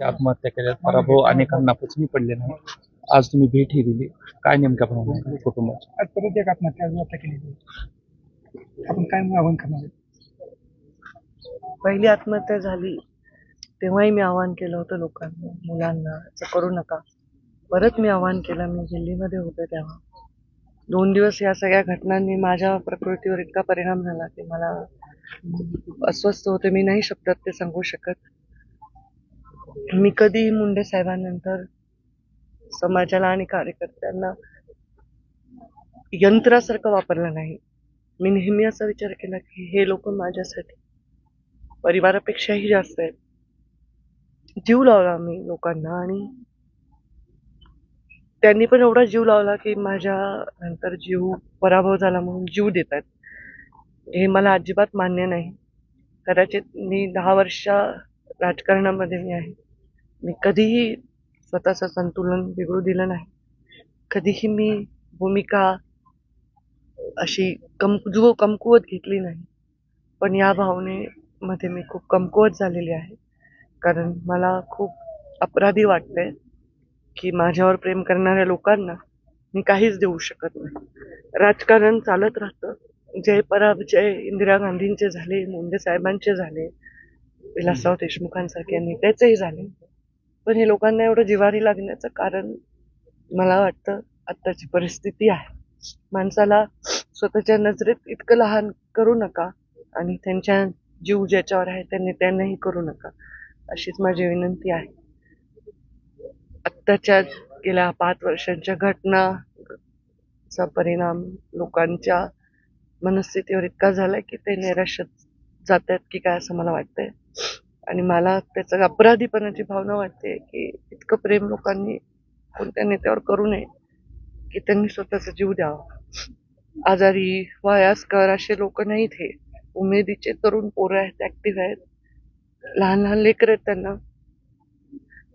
ते आत्महत्या केल्या पराभव अनेकांना पचनी पडले नाही. आज तुम्ही भेटही दिली. काय नेमक्या भावना आहेत कुटुंबाची? आज परत एक आत्महत्या आत्महत्या केली. आपण काय आव्हान करणार? पहिली आत्महत्या झाली तेव्हाही मी आवाहन केलं होतं लोकांना मुलांना असं करू नका. परत मी आवाहन केलं मी दिल्लीमध्ये होते तेव्हा. दोन दिवस या सगळ्या घटनांनी माझ्या प्रकृतीवर इतका परिणाम झाला की मला अस्वस्थ होते. मी नाही शब्दात ते सांगू शकत. मी कधीही मुंडे साहेबांनंतर समाजाला आणि कार्यकर्त्यांना यंत्रासारखं वापरलं नाही? मी नेहमी असा विचार केला की हे लोक माझ्यासाठी परिवारापेक्षाही जास्त आहेत. जीव लावला मी लोकांना आणि त्यांनी पण एवढा जीव लावला की माझ्या नंतर जीव पराभव झाला म्हणून जीव देत आहेत हे मला अजिबात मान्य नाही. कदाचित मी दहा वर्ष राजकारणामध्ये मी आहे. मी कधीही स्वतःचं संतुलन बिघडू दिलं नाही. कधीही मी भूमिका अशी कमजो कमकुवत घेतली नाही. पण या भावनेमध्ये मी खूप कमकुवत झालेली आहे. कारण मला खूप अपराधी वाटतंय की माझ्यावर प्रेम करणाऱ्या लोकांना मी काहीच देऊ शकत नाही. राजकारण चालत राहतं. जय पराजय इंदिरा गांधींचे झाले मुंडे साहेबांचे झाले विलासराव देशमुखांसारख्या नेत्याचेही झाले पण हे लोकांना एवढं जिवारी लागण्याचं कारण मला वाटतं आत्ताची परिस्थिती आहे. माणसाला स्वतःच्या नजरेत इतकं लहान करू नका आणि त्यांच्या जीव ज्याच्यावर आहे त्यांनी त्यांनाही करू नका. अशीच माझी विनंती आहे. आत्ताच्या गेल्या पाच वर्षांच्या घटनाचा परिणाम लोकांच्या मनस्थितीवर इतका झालाय की ते निराशात जात आहेत की काय असं मला वाटतंय. आणि मला त्याचं अपराधीपणाची भावना वाटते की इतकं प्रेम लोकांनी कोणत्या नेत्यावर करू नये की त्यांनी स्वतःचा जीव द्यावा. आजारी वयास्कर असे लोक नाहीत हे. उमेदीचे तरुण पोरं आहेत ऍक्टिव्ह आहेत. लहान लहान लेकर आहेत त्यांना.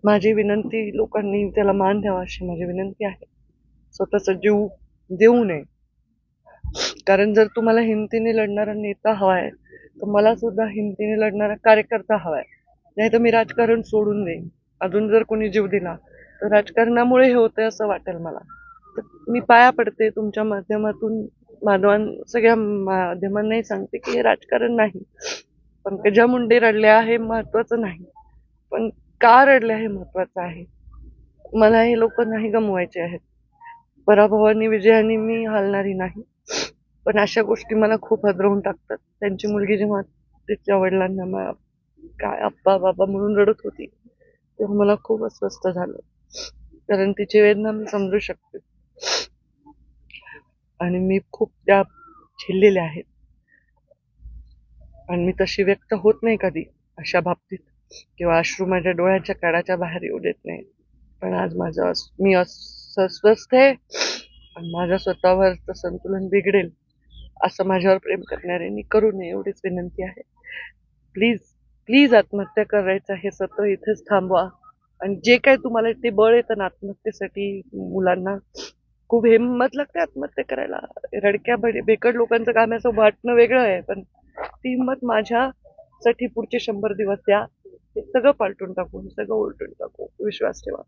माझी विनंती लोकांनी त्याला मान द्यावा अशी माझी विनंती आहे. स्वतःचा जीव देऊ नये. कारण जर तुम्हाला हिमतीने लढणारा नेता हवा आहे तर मला सुद्धा हिमतीने लढणारा कार्यकर्ता हवाय. नाही तर मी राजकारण सोडून देईन. अजून जर कोणी जीव दिला तर राजकारणामुळे हे होतंय असं वाटेल मला. तर मी पाया पडते तुमच्या माध्यमातून माधवान सगळ्या माध्यमांनाही सांगते की हे राजकारण नाही. पंकजा मुंडे रडल्या हे महत्वाचं नाही. पण का रडल्या हे महत्वाचं आहे? मला हे लोक नाही गमवायचे आहेत. पराभवानी विजयाने मी हलणारी नाही. पण अशा गोष्टी मला खूप हदरवून टाकतात. त्यांची मुलगी जेव्हा तिच्या वडिलांना मला काय आप्पा बाबा म्हणून रडत होती तेव्हा मला खूप अस्वस्थ झालं. कारण तिची वेदना मी समजू शकते. आणि मी खूप त्या झेललेल्या आहेत आणि मी तशी व्यक्त होत नाही कधी अशा बाबतीत. किंवा अश्रू माझ्या डोळ्याच्या काळाच्या बाहेर येऊ देत नाही पण आज माझं मी अस्वस्थ आहे. आणि माझ्या स्वतःवरचं संतुलन बिघडेल. असं माझ्यावर प्रेम करणाऱ्यांनी करू नये एवढीच विनंती आहे. प्लीज प्लीज आत्महत्या करायचं हे सत्र इथेच थांबवा. आणि जे काय तुम्हाला ते बळ येतं ना आत्महत्येसाठी मुलांना खूप हिंमत लागते आत्महत्या करायला. रडक्या बे- बेकड लोकांचं काम असं वाटणं वेगळं आहे पण ती हिंमत माझ्यासाठी पुढचे शंभर दिवस द्या. हे सगळं पालटून टाकू सगळं उलटून टाकू. विश्वास ठेवा.